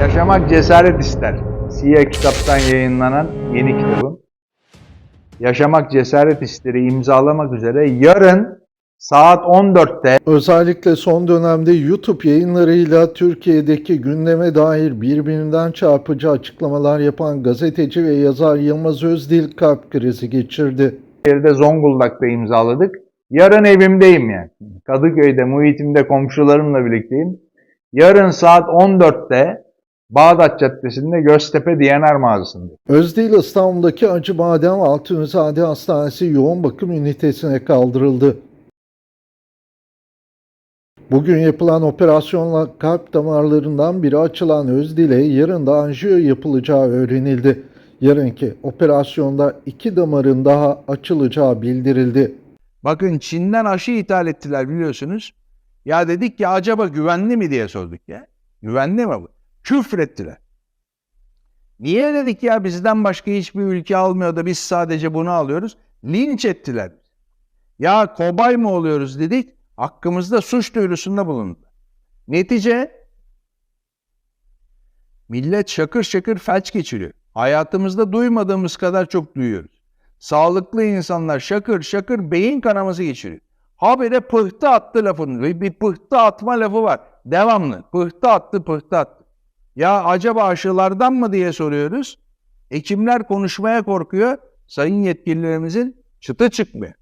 Yaşamak cesaret ister. Siyah kitaptan yayınlanan yeni kitabım. Yaşamak cesaret ister'i imzalamak üzere yarın saat 14'te Özellikle son dönemde YouTube yayınlarıyla Türkiye'deki gündeme dair birbirinden çarpıcı açıklamalar yapan gazeteci ve yazar Yılmaz Özdil kalp krizi geçirdi. yerde Zonguldak'ta imzaladık. Yarın evimdeyim yani. Kadıköy'de, muhitimde komşularımla birlikteyim. Yarın saat 14'te Bağdat Caddesi'nde Göztepe DNR mağazasında. Özdil İstanbul'daki Acıbadem Altunizade Hastanesi yoğun bakım ünitesine kaldırıldı. Bugün yapılan operasyonla kalp damarlarından biri açılan Özdil'e yarın da anjiyo yapılacağı öğrenildi. Yarınki operasyonda iki damarın daha açılacağı bildirildi. Bakın Çin'den aşı ithal ettiler biliyorsunuz. Ya dedik ya acaba güvenli mi diye sorduk ya. Güvenli mi bu? Küfrettiler. Niye dedik ya bizden başka hiçbir ülke almıyor da biz sadece bunu alıyoruz? Linç ettiler. Ya kobay mı oluyoruz dedik. Hakkımızda suç duyurusunda bulundu. Netice millet şakır şakır felç geçiriyor. Hayatımızda duymadığımız kadar çok duyuyoruz. Sağlıklı insanlar şakır şakır beyin kanaması geçiriyor. Habire pıhtı attı lafının. Ve bir pıhtı atma lafı var. Devamlı. Pıhtı attı, pıhtı attı. Ya acaba aşılardan mı diye soruyoruz. Hekimler konuşmaya korkuyor. Sayın yetkililerimizin çıtı çıkmıyor.